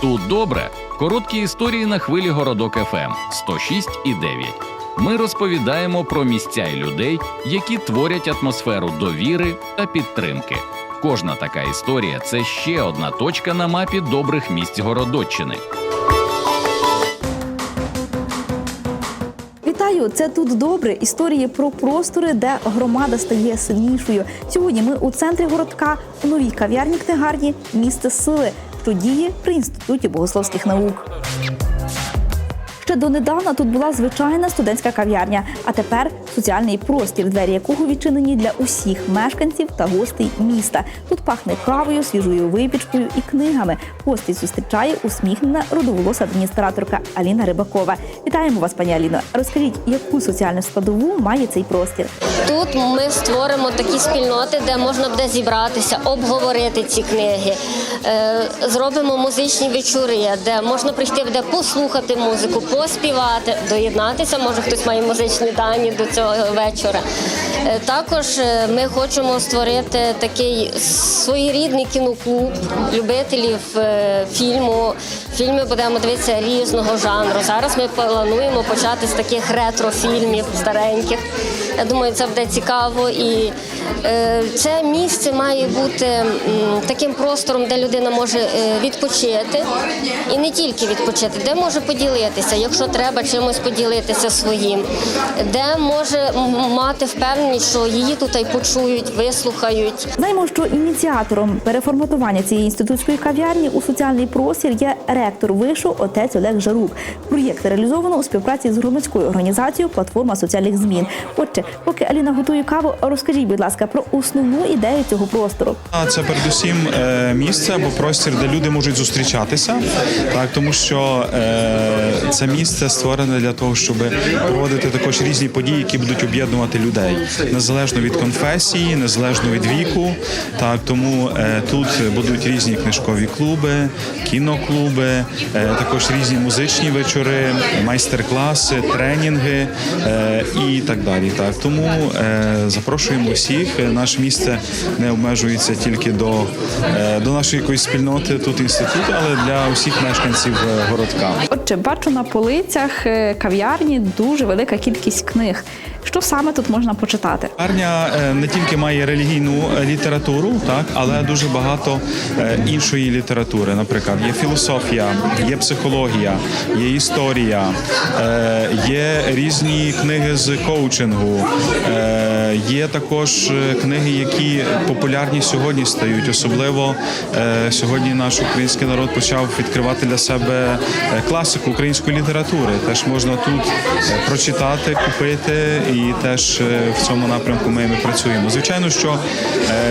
Тут добре. Короткі історії на хвилі Городок ФМ 106 і 9. Ми розповідаємо про місця і людей, які творять атмосферу довіри та підтримки. Кожна така історія це ще одна точка на мапі добрих місць Городоччини. Вітаю! Це тут добре. Історії про простори, де громада стає сильнішою. Сьогодні ми у центрі городка у новій кав'ярні книгарні місце сили, що діє при інституті богословських наук. Ще донедавна тут була звичайна студентська кав'ярня, а тепер соціальний простір, двері якого відчинені для усіх мешканців та гостей міста. Тут пахне кавою, свіжою випічкою і книгами. Гості зустрічає усміхнена родоволоса адміністраторка Аліна Рибакова. Вітаємо вас, пані Аліно. Розкажіть, яку соціальну складову має цей простір? Тут ми створимо такі спільноти, де можна буде зібратися, обговорити ці книги. Е, Зробимо музичні вечори, де можна прийти, де послухати музику, поспівати, доєднатися. Може, хтось має музичні дані до цього вечора. Е, Також е, ми хочемо створити такий своєрідний кіноклуб любителів е, фільму. Фільми будемо дивитися різного жанру. Зараз ми плануємо почати з таких ретро-фільмів стареньких. Я думаю, це буде цікаво. І е, це місце має бути таким простором, де людина може е, відпочити. І не тільки відпочити, де може поділитися, якщо треба чимось поділитися своїм, де може мати впевненість, що її тут і почують, вислухають. Знаємо, що ініціатором переформатування цієї інститутської кав'ярні у соціальний простір є ректор вишу отець Олег Жарук. Проєкт реалізовано у співпраці з громадською організацією Платформа соціальних змін. Отже, поки Аліна готує каву, розкажіть, будь ласка, про основну ідею цього простору. Це передусім е, місце або простір, де люди можуть зустрічатися, так тому що е, це місце створене для того, щоб проводити також різні події, які будуть об'єднувати людей незалежно від конфесії, незалежно від віку. Так тому е, тут будуть різні книжкові клуби, кіноклуби, також різні музичні вечори, майстер-класи, тренінги і так далі. Так тому е, запрошуємо всіх. Наше місце не обмежується тільки до, е, до нашої якоїсь спільноти тут інституту, але для усіх мешканців е, городка. Отже, бачу на полицях е, кав'ярні дуже велика кількість книг. Що саме тут можна почитати? Арня е, не тільки має релігійну е, літературу, так але дуже багато іншої літератури. Наприклад, є філософія, є психологія, є історія, є різні книги з коучингу, є також е, книги, які популярні сьогодні стають. Особливо е, сьогодні наш український народ почав відкривати для себе е, класику української літератури. Теж можна тут е, прочитати, купити, і теж е, в цьому напрямку ми, ми працюємо. Звичайно, що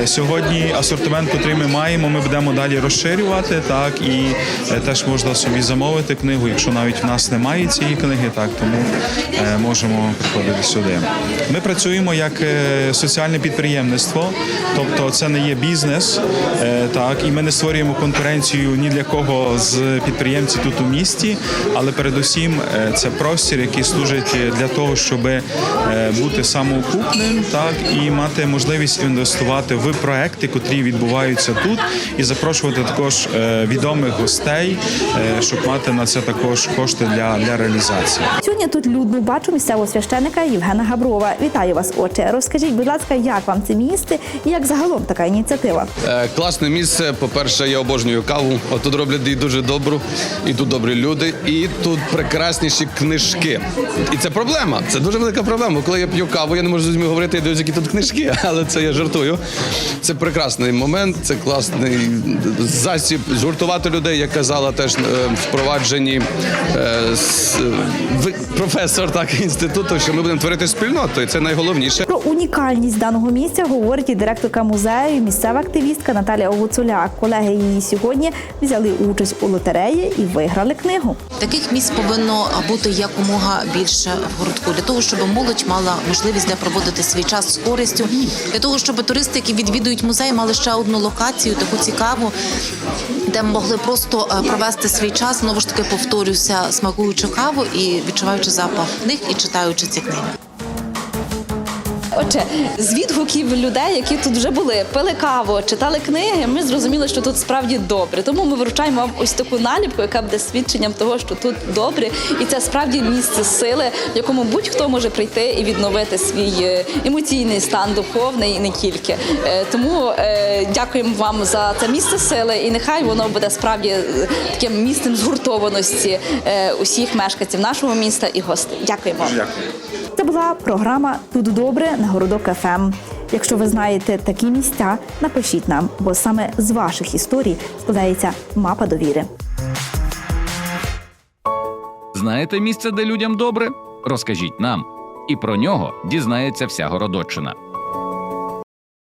е, сьогодні асортимент, який ми маємо, ми будемо далі розширювати. Так і е, теж можна собі замовити книгу, якщо навіть в нас немає цієї книги, так тому е, можемо приходити сюди. Ми працюємо як е, соціальне підприємництво, тобто це не є бізнес, е, так і ми не створюємо конкуренцію ні для кого з підприємців тут у місті, але передусім е, це простір, який служить для того, щоб е, бути самоокупним, так і мати можливість інвестувати в проекти, котрі відбуваються тут, і запрошувати також е, відомих гостей, е, щоб мати на це також кошти для, для реалізації. Сьогодні тут людно бачу місцевого священика Євгена Габрова. Вітаю вас, отче. Розкажіть, будь ласка, як вам це місце і як загалом така ініціатива? Е, Класне місце. По-перше, я обожнюю каву. От тут роблять її дуже добру, і тут добрі люди, і тут прекрасніші книжки. І це проблема. Це дуже велика проблема. Коли я п'ю каву, я не можу з людьми говорити, дивлюсь, які тут книжки, але це я жартую. Це прекрасний момент, це класний засіб згуртувати людей, як казала теж е, впроваджені е, с- ви- професор так інституту, що ми будемо творити спільноту, і це найголовніше. Унікальність даного місця говорить і директорка музею, місцева активістка Наталія Огуцуляк. Колеги її сьогодні взяли участь у лотереї і виграли книгу. Таких місць повинно бути якомога більше в городку для того, щоб молодь мала можливість де проводити свій час з користю, для того, щоб туристи, які відвідують музей, мали ще одну локацію, таку цікаву, де могли просто е, провести свій час. Знову ж таки повторюся, смакуючи каву і відчуваючи запах книг і читаючи ці книги. Отже, з відгуків людей, які тут вже були, пили каву, читали книги, ми зрозуміли, що тут справді добре. Тому ми вручаємо вам ось таку наліпку, яка буде свідченням того, що тут добре, і це справді місце сили, в якому будь-хто може прийти і відновити свій е, емоційний стан духовний і не тільки. Е, Тому е, дякуємо вам за це місце сили, і нехай воно буде справді таким місцем згуртованості усіх мешканців нашого міста і гостей. Дякуємо. Це була програма Тут добре городок ФМ. Якщо ви знаєте такі місця, напишіть нам, бо саме з ваших історій складається мапа довіри. Знаєте місце, де людям добре? Розкажіть нам. І про нього дізнається вся Городоччина.